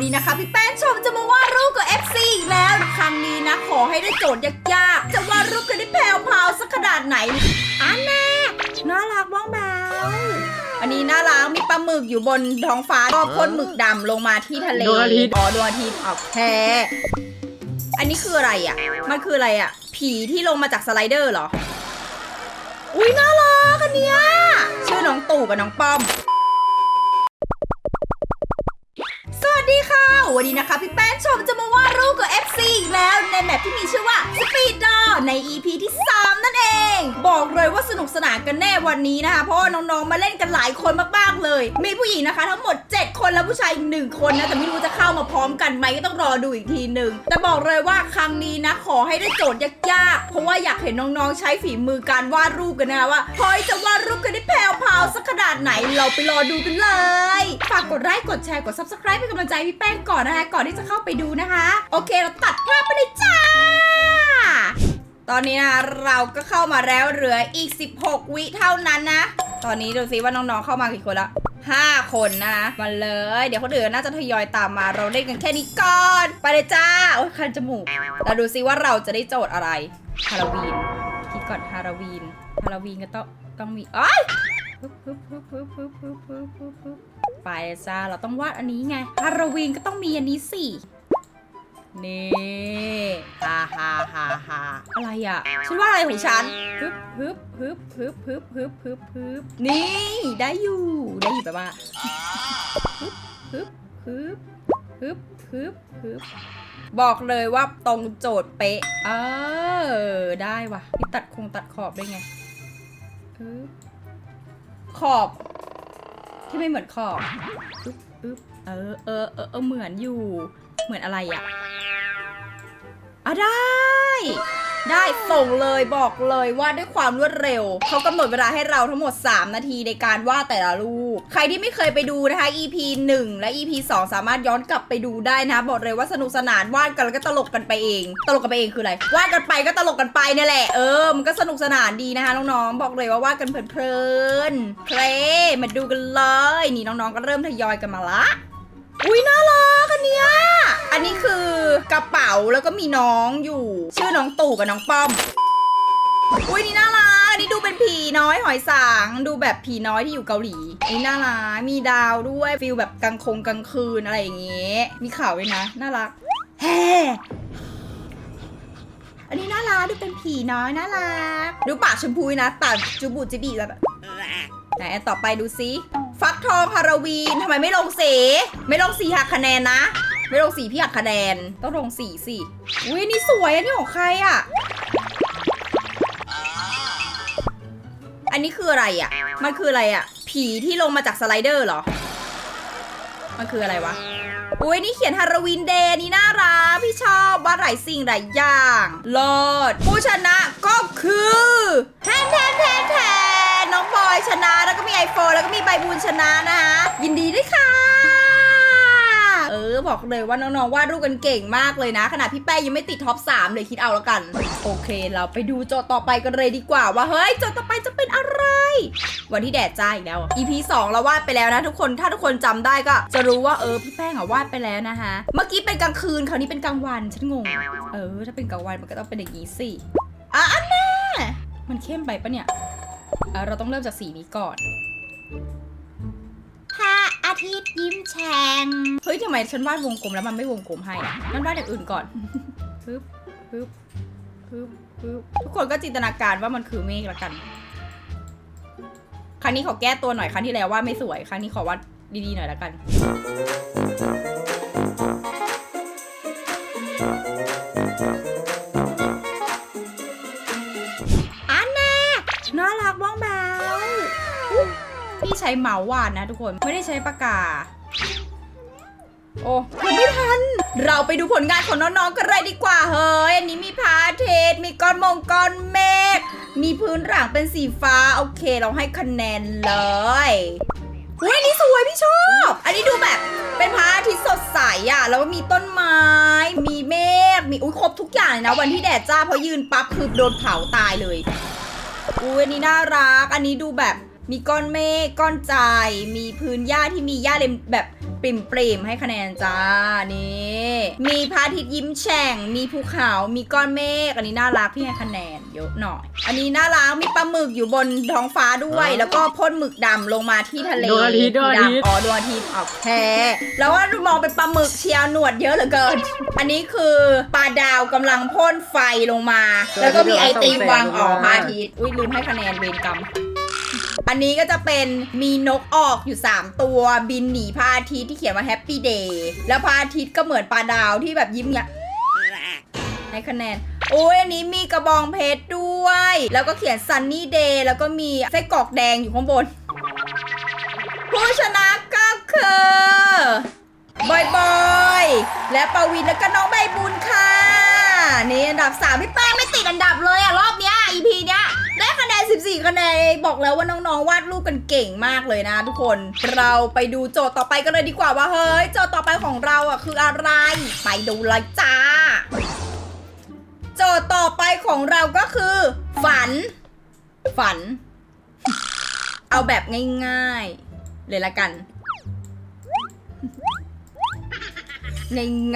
วันนี้นะคะพี่แป้งชมจะมาวาดรูปกับ FC อีกแล้วครั้งนี้นะขอให้ได้โจทย์ยากๆ จะวาดรูปกันได้แพรวพราวสักขนาดไหนอันแน่น่ารักบ้างแบวอันนี้น่ารักมีปลาหมึกอยู่บนท้องฟ้าก็พ่นหมึกดำลงมาที่ทะเลดวงอาทิตย์ อ๋อดวงอาทิตย์โอเคอันนี้คืออะไรอะ มันคืออะไรอะ ผีที่ลงมาจากสไลเดอร์เหรอ อุ้ยน่ารักอันเนี้ยชื่อน้องตู่กับน้องป้อม วันนี้นะคะ พี่แป้งชมจะมาวาดรูปกับ FC อีกแล้วในแมปที่มีชื่อว่า Speed d o ใน EP ที่ 3 นั่นเอง บอกเลยว่าสนุกสนานกันแน่วันนี้นะคะ เพราะว่าน้องๆมาเล่นกันหลายคนมากๆเลย มีผู้หญิงนะคะ ทั้งหมด 7 คนและผู้ชายอีกหนึ่งคนนะแต่ไม่รู้จะเข้ามาพร้อมกันไหมก็ต้องรอดูอีกทีหนึ่งแต่บอกเลยว่าครั้งนี้นะขอให้ได้โจทย์ยากๆเพราะว่าอยากเห็นน้องๆใช้ฝีมือการวาดรูปกันนะว่าพอยจะวาดรูปกันได้แพรวพาวสักขนาดไหนเราไปรอดูกันเลยฝากกดไลค์กดแชร์กด subscribe เป็นกำลังใจพี่แป้งก่อนนะคะก่อนที่จะเข้าไปดูนะคะ โอเคเราตัดภาพไปเลยจ้า ตอนนี้นะเราก็เข้ามาแล้วเหลืออีก 16 วิเท่านั้นนะ ตอนนี้ดูซิว่าน้องๆเข้ามากี่คนละ5 คนนะมาเลย เดี๋ยวคนอื่นน่าจะทยอยตามมาเราเล่นกันแค่นี้ก่อน ไปเลยจ้า โอ้ยคันจมูกเราดูซิว่าเราจะได้โจทย์อะไรฮาโลวีนคิดก่อนฮาโลวีนฮาโลวีนก็ต้องต้องมีอ้ย ไปจ้า เราต้องวาดอันนี้ไงฮาโลวีนก็ต้องมีอันนี้สิ นี่ฮ่าฮ่าฮ่าฮ่าอะไรอะ ฉันว่าอะไรของฉันฮึบฮึบฮึบฮึบฮึบฮึบฮึบฮึบนี่ ได้อยู่ ได้อยู่แบบว่าฮึบฮึบฮึบฮึบฮึบฮึบบอกเลยว่าตรงโจทย์เป๊ะ เออ ได้ว่ะนี่ตัดคงตัดขอบได้ไงฮึบขอบ ที่ไม่เหมือนขอบอึ๊บอึ๊บเออเออเออเออเหมือนอยู่ เหมือนอะไรอะอะได้ ได้ส่งเลยบอกเลยว่าด้วยความรวดเร็ว เขากำหนดเวลาให้เราทั้งหมด 3 นาทีในการวาดแต่ละรูป ใครที่ไม่เคยไปดูนะคะ EP 1 และ EP 2 สามารถย้อนกลับไปดูได้นะ บอกเลยว่าสนุกสนานวาดกันแล้วก็ตลกกันไปเอง ตลกกันไปเองคืออะไรวาดกันไปก็ตลกกันไปนี่แหละเออมันก็สนุกสนานดีนะคะน้องๆบอกเลยว่าวาดกันเพลินๆเคลมาดูกันเลย นี่น้องๆก็เริ่มทยอยกันมาละอุ้ยน่ารักอันเนี้ย อันนี้คือกระเป๋าแล้วก็มีน้องอยู่ ชื่อน้องตู่กับน้องป้อม อุ้ยนี่น่ารักอันนี้ดูเป็นผีน้อยหอยสาง ดูแบบผีน้อยที่อยู่เกาหลีอันนี้น่ารักมีดาวด้วยฟิลแบบกลางคงกลางคืนอะไรอย่างเงี้ยมีข่าวด้วยนะ น่ารักแฮ่อันนี้น่ารักดูเป็นผีน้อยน่ารักดูปากชมพูนะปากจูบูจิบีแบบไหนอันต่อไปดูซิฟักทองฮาโลวีนทำไมไม่ลงสี ไม่ลงสีหักคะแนนนะ ไม่ลงสีพี่หักคะแนนต้องลงสีสิอุ้ยนี่สวยอันนี้ของใครอะ อันนี้คืออะไรอะ มันคืออะไรอะ ผีที่ลงมาจากสไลเดอร์เหรอ มันคืออะไรวะอุ้ยนี่เขียนฮาโลวีนเดย์นี่น่ารักพี่ชอบวาหลายสิ่งหลายอย่างเลิศผู้ชนะก็คือแทนแทนแทนแทนน้องบอยชนะแล้วก็มี iPhone แล้วก็มีใบบุญชนะนะคะยินดีด้วยค่ะ บอกเลยว่าน้องๆวาดรูปกันเก่งมากเลยนะ ขนาดพี่แป้งยังไม่ติดท็อป3เลยคิดเอาแล้วกัน โอเค เราไปดูโจทย์ต่อไปกันเลยดีกว่าว่าเฮ้ยโจทย์ต่อไปจะเป็นอะไร วันที่แดดจ้าอีกแล้วอะ EP 2เราวาดไปแล้วนะทุกคนถ้าทุกคนจำได้ก็ จะรู้ว่าเออพี่แป้งอะวาดไปแล้วนะคะเมื่อกี้เป็นกลางคืนคราวนี้เป็นกลางวันฉันงงเออ ถ้าเป็นกลางวันมันก็ต้องเป็นอย่างนี้สิอะอันแน่มันเข้มไปปะเนี่ยเเราต้องเริ่มจากสีนี้ก่อน อาทิตย์ยิ้มแฉ่งเฮ้ยทำไมฉันวาดวงกลมแล้วมันไม่วงกลมให้อะนั่นวาดอย่างอื่นก่อนฮึบฮึบฮึบฮึบทุกคนก็จินตนาการว่ามันคือเมฆละกัน ครั้งนี้ขอแก้ตัวหน่อยครั้งที่แล้วว่าดไม่สวย ครั้งนี้ขอวาดดีๆหน่อยละกันอัน ใช้เมาส์วาดนะทุกคนไม่ได้ใช้ปากกา โอ้ยังไม่ทัน เราไปดูผลงานของน้องๆกันเลยดีกว่าเฮ้ยอันนี้มีพระอาทิตย์มีก้อนมงก้อนเมฆมีพื้นหลังเป็นสีฟ้า โอเค เราให้คะแนนเลยอุ้ยอันนี้สวยพี่ชอบ อันนี้ดูแบบเป็นพระอาทิตย์สดใสอะแล้วก็มีต้นไม้ มีเมฆ มีอุ้ยครบทุกอย่างเลยนะ วันที่แดดจ้าพราะยืนปั๊บคือโดนเผาตายเลย อุ้ยอันนี้น่ารัก อันนี้ดูแบบ มีก้อนเมฆก้อนใจายมีพื้นหญ้าที่มีหญ้าเล็มแบบปริมปริมๆให้คะแนนจ้านี่มีพระอาทิตย์ยิ้มแฉ่ง มีภูเขามีก้อนเมฆอันนี้น่ารักพี่ให้คะแนนเยอะหน่อย อันนี้น่ารักมีปลาหมึกอยู่บนท้องฟ้าด้วย แล้วก็พ่นหมึกดำลงมาที่ทะเลดวงอาทิตย์ดวงอาทิตย์ดำอ๋อดวงอาทิตย์ออกแพ้แล้วว่ามองเป็นปลาหมึกเชียวหนวดเยอะเหลือเกิน อันนี้คือปลาดาวกำลังพ่นไฟลงมา แล้วก็มีไอติมวางออกพระอาทิตย์อุ้ยลืมให้คะแนนเวรกรรม อันนี้ก็จะเป็นมีนกออกอยู่ 3 ตัว บินหนีพระอาทิตย์ที่เขียนว่าแฮปปี้เดย์แล้วพระอาทิตย์ก็เหมือนปลาดาวที่แบบยิ้มเงี้ยให้คะแนนโอ้ยอันนี้มีกระบองเพชรด้วย แล้วก็เขียนซันนี่เดย์แล้วก็มีไส้กรอกแดงอยู่ข้างบน ผู้ชนะก็คือบอยบอยและปวินแล้วก็น้องใบบุญค่ะ นี่อันดับ3พี่แป้งไม่ติดอันดับเลยอะรอบเนี้ย EP เนี้ย ได้คะแนน14คะแนนบอกแล้วว่าน้องๆวาดรูปกันเก่งมากเลยนะ ทุกคนเราไปดูโจทย์ต่อไปกันเลยดีกว่าว่าเฮ้ยโจทย์ต่อไปของเราอะคืออะไร ไปดูเลยจ้า โจทย์ต่อไปของเราก็คือ ฝัน ฝัน เอาแบบง่ายๆ เลยละกัน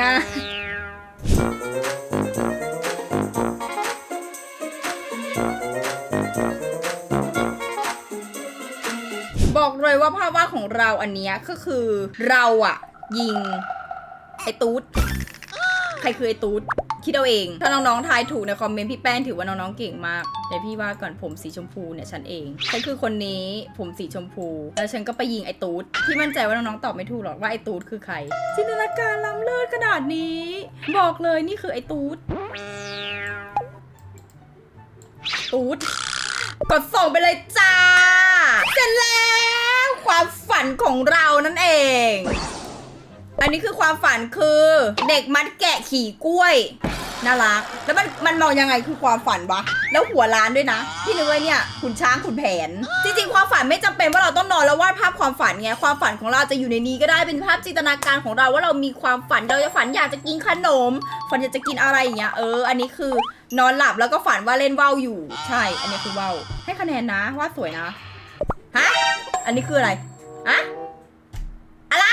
ง่ายๆ ว่าภาพวาดของเราอันเนี้ยก็คือเราอะยิงไอ้ตูดใครคือไอ้ตูดคิดเอาเอง ถ้าน้องๆทายถูกในคอมเมนต์พี่แป้งถือว่าน้องๆเก่งมากเดี๋ยวพี่ว่าก่อนผมสีชมพูเนี่ยฉันเองฉันคือคนนี้ผมสีชมพู แล้วฉันก็ไปยิงไอ้ตูดพี่มั่นใจว่าน้องๆตอบไม่ถูกหรอกว่าไอ้ตูดคือใคร จินตนาการล้ำเลิศขนาดนี้ บอกเลยนี่คือไอ้ตูดตูดกดส่งไปเลยจ้าเสร็จแล้ว ความฝันของเรานั่นเอง อันนี้คือความฝันคือเด็กมัดแกะขี่กล้วยน่ารัก แล้วมันมันมองยังไงคือความฝันวะ แล้วหัวล้านด้วยนะ พี่นึกว่าเนี่ยขุนช้างขุนแผน จริงๆ ความฝันไม่จำเป็นว่าเราต้องนอนแล้ววาดภาพความฝันไง ความฝันของเราจะอยู่ในนี้ก็ได้ เป็นภาพจินตนาการของเราว่าเรามีความฝัน เราจะฝันอยากจะกินขนม ฝันอยากจะกินอะไรอย่างเงี้ย เออ อันนี้คือนอนหลับแล้วก็ฝันว่าเล่นว่าวอยู่ ใช่ อันนี้คือว่าว ให้คะแนนนะว่าสวยนะ ฮะ อันนี้คืออะไรอะอะไร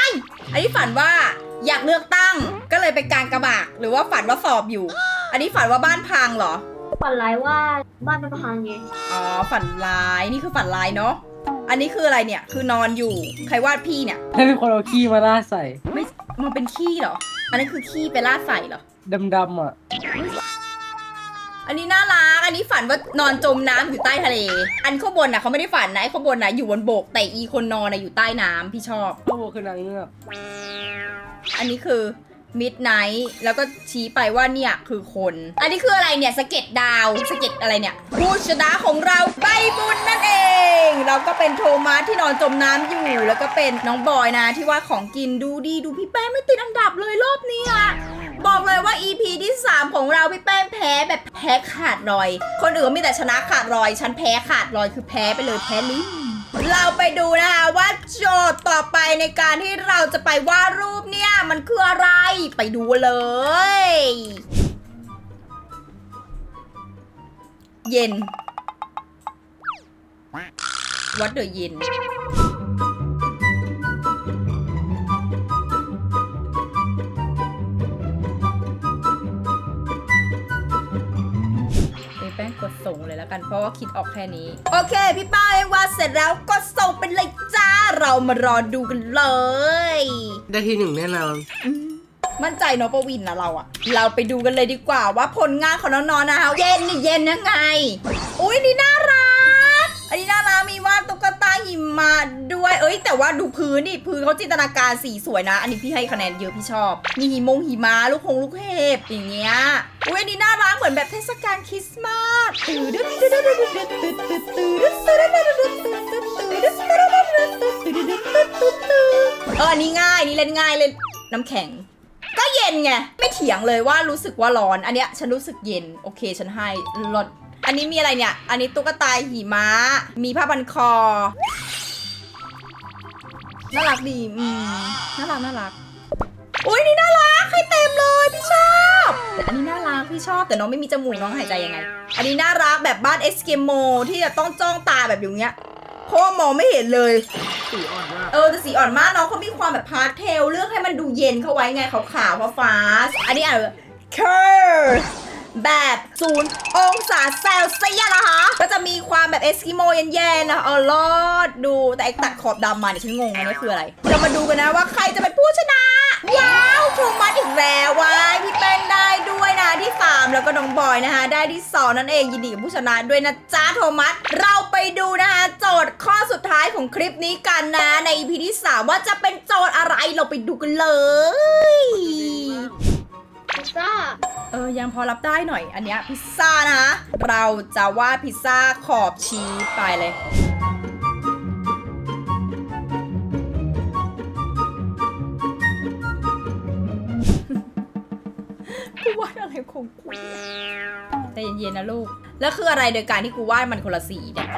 อันนี้ฝันว่าอยากเลือกตั้ง ก็เลยไปกลางกระบะหรือว่าฝันว่าสอบอยู่ อันนี้ฝันว่าบ้านพังเหรอ ฝันร้ายว่าบ้านมันพังไง อ๋อ ฝันร้าย นี่คือฝันร้ายเนาะ อันนี้คืออะไรเนี่ย คือนอนอยู่ ใครวาดพี่เนี่ย ให้เป็นคนเอาขี้มาล่าดใส่ ไม่ มันเป็นขี้เหรอ อันนั้นคือขี้ไปลาดใส่เหรอ ดำๆอะ อันนี้น่ารัก อันนี้ฝันว่านอนจมน้ำอยู่ใต้ทะเล อันข้างบนน่ะเขาไม่ได้ฝันนะไอ้ข้างบนน่ะอยู่บนบก แต่อีคนนอนน่ะอยู่ใต้น้ำพี่ชอบข้างบนคือนางเงือก อันนี้คือ midnight แล้วก็ชี้ไปว่าเนี่ยคือคน อันนี้คืออะไรเนี่ยสะเก็ดดาวสะเก็ดอะไรเนี่ยผู้ชนะของเราใบบุญนั่นเอง เราก็เป็นโทมัสที่นอนจมน้ำอยู่ แล้วก็เป็นน้องบอยนะที่ว่าของกินดูดีดูพี่แป้งไม่ติดอันดับเลยรอบนี้อะบอกเลยว่า EP ที่ 3 ของเราพี่แป้งแพ้แบบแพ้ขาดรอย คนอื่นมีแต่ชนะขาดรอย ฉันแพ้ขาดรอยคือแพ้ไปเลยแพ้ลิ้น เราไปดูนะคะว่าโจทย์ต่อไปในการที่เราจะไปวาดรูปเนี่ย มันคืออะไร ไปดูเลย เย็นวัดเดอเย็น ส่งเลยแล้วกัน เพราะว่าคิดออกแค่นี้ โอเค พี่ป้ายว่าดเสร็จแล้วกดส่งเป็นเลยจ้า เรามารอดูกันเลย ได้ที่หนึ่งแน่นอนอืมมั่นใจเนาะปวินนะเราอะเราไปดูกันเลยดีกว่าว่าผลงานของน้องๆนะคะเย็นนี่เย็นยังไง อุ้ยนี่น่ารัก หิมะด้วย เอ้ย แต่ว่าดูพื้นดิพื้นเขาจินตนาการสีสวยนะ อันนี้พี่ให้คะแนนเยอะพี่ชอบ มีหิมงหิมะลูกคงลูกเห็บอย่างเงี้ย อุ้ยอันนี้น่ารักเหมือนแบบเทศกาลคริสต์มาสตื่นเอออันนี้ง่ายนี่เล่นง่ายเล่นน้ำแข็งก็เย็นไง ไม่เถียงเลยว่ารู้สึกว่าร้อน อันเนี้ยฉันรู้สึกเย็น โอเค ฉันให้ลด นนี้มีอะไรเนี่ย อันนี้ตุ๊กตาหิมะ มีผ้าพันคอ น่ารักดี อืม น่ารัก น่ารัก อุ้ยนี่น่ารัก ให้เต็มเลยพี่ชอบ แต่อันนี้น่ารักพี่ชอบ แต่น้องไม่มีจมูกน้องหายใจยังไง อันนี้น่ารักแบบบ้านเอสเกโมที่จะต้องจ้องตาแบบอย่างเงี้ยพเพราะว่ามองไม่เห็นเลย สีอ่อนมาก เออแต่สีอ่อนมากน้องเขามีความแบบพาสเทลเลือกให้มันดูเย็นเข้าไว้ไงขาวขาวๆฟ้าๆอันนี้อะเคอร์ แบบศูนย์องศาเซลเซียสนะคะ ก็จะมีความแบบเอสกิโมเย็นๆนะเออรอดดูแต่ไอ้ตัดขอบดำมาเนี่ยฉันงงนี่คืออะไร เรามาดูกันนะว่าใครจะเป็นผู้ชนะว้าวโทมัสอีกแล้วว้ายพี่แป้งได้ด้วยนะที่สามแล้วก็น้องบอยนะคะได้ที่สองนั่นเองยินดีกับผู้ชนะด้วยนะจ้าโทมัสเราไปดูนะคะโจทย์ข้อสุดท้ายของคลิปนี้กันนะใน EP ที่3ว่าจะเป็นโจทย์อะไรเราไปดูกันเลย ซซ่า เออ ยังพอรับได้หน่อย อันเนี้ยพิซซ่านะ เราจะวาดพิซซ่าขอบชีสไปเลย กูวาดอะไรของกูแต่เย็นๆนะลูก แล้วคืออะไรโดยการที่กูวาดมันคนละสีเนี่ย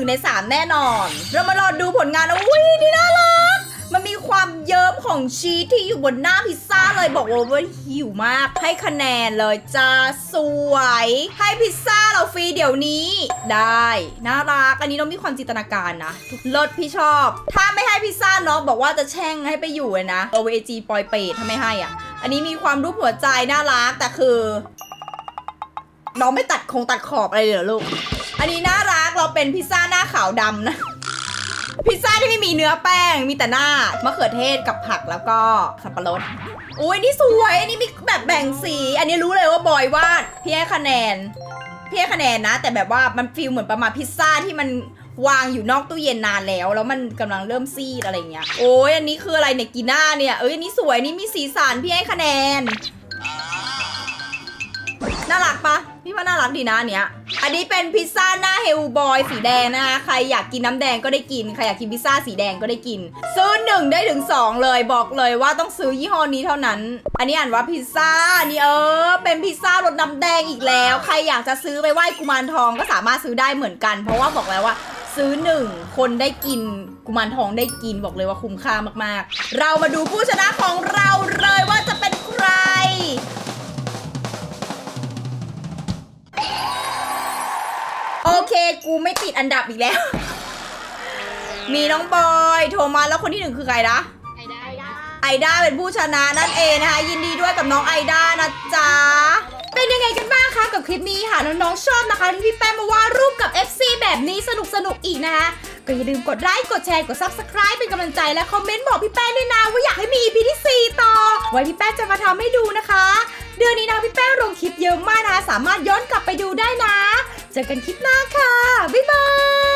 1 ใน 3 แน่นอน เรามารอดูผลงานนะอุ้ยนี่น่ารัก มันมีความเยิ้มของชีสที่อยู่บนหน้าพิซซ่าเลยบอกเลยว่าหิวมาก ให้คะแนนเลยจ้าสวย ให้พิซซ่าเราฟรีเดี๋ยวนี้ ได้ น่ารัก อันนี้น้องมีความจินตนาการนะรถพี่ชอบ ถ้าไม่ให้พิซซ่าน้องบอกว่าจะแช่งให้ไปอยู่เลยนะ OAG ปอยเปตถ้าไม่ให้อะ อันนี้มีความรูปหัวใจน่ารักแต่คือน้องไม่ตัดคงตัดขอบอะไรเลยเหรอลูก อันนี้น่ารักเราเป็นพิซซ่าหน้าขาวดำนะ พิซซ่าที่ไม่มีเนื้อแป้ง มีแต่หน้ามะเขือเทศกับผักแล้วก็สับปะรดอุ้ยนี่สวย อันนี้มีแบบแบ่งสี อันนี้รู้เลยว่าบอยวาดพี่ให้คะแนนพี่ให้คะแนนนะ แต่แบบว่ามันฟีลเหมือนประมาณพิซซ่าที่มันวางอยู่นอกตู้เย็นนานแล้ว แล้วมันกำลังเริ่มซีดอะไรเงี้ย โอ้ยอันนี้คืออะไรเนี่ยกีน่าเนี่ย เอ้ยนนี้สวยนี่มีสีสันพี่ให้คะแนน น่ารักปะพี่ว่าน่ารักดีนะเนี้ย อันนี้เป็นพิซซ่าหน้าเฮลบอยสีแดงนะคะใครอยากกินน้ำแดงก็ได้กิน ใครอยากกินพิซซ่าสีแดงก็ได้กิน ซื้อหนึ่งได้ถึงสองเลยบอกเลยว่าต้องซื้อยี่ห้อนี้เท่านั้น อันนี้อ่านว่าพิซซ่านี่เออ เป็นพิซซ่ารสน้ำแดงอีกแล้ว ใครอยากจะซื้อไปไหว้กุมารทองก็สามารถซื้อได้เหมือนกัน เพราะว่าบอกแล้วว่าซื้อหนึ่งคนได้กินกุมารทองได้กินบอกเลยว่าคุ้มค่ามากๆ เรามาดูผู้ชนะของเราเลยว่า กูไม่ติดอันดับอีกแล้ว มีน้องบอยโทรมาแล้วคนที่หนึ่งคือใครนะไอด้าไอด้าเป็นผู้ชนะนั่นเองนะคะ ยินดีด้วยกับน้องไอด้านะจ๊ะ เป็นยังไงกันบ้างคะกับคลิปนี้ค่ะน้องๆชอบนะคะที่พี่แป้งมาวาดรูปกับ FC แบบนี้สนุกสนุกๆอีกนะคะก็อย่าลืมกดไลค์กดแชร์กด Subscribe เป็นกำลังใจและคอมเมนต์บอกพี่แป้งด้วยนะว่าอยากให้มี EP ที่ 4 ต่อ ไว้พี่แป้งจะมาทำให้ดูนะคะ เดือนนี้นะพี่แป้งลงคลิปเยอะมากนะคะสามารถย้อนกลับไปดูได้นะ เจอกันคลิปหน้าค่ะ บ๊ายบาย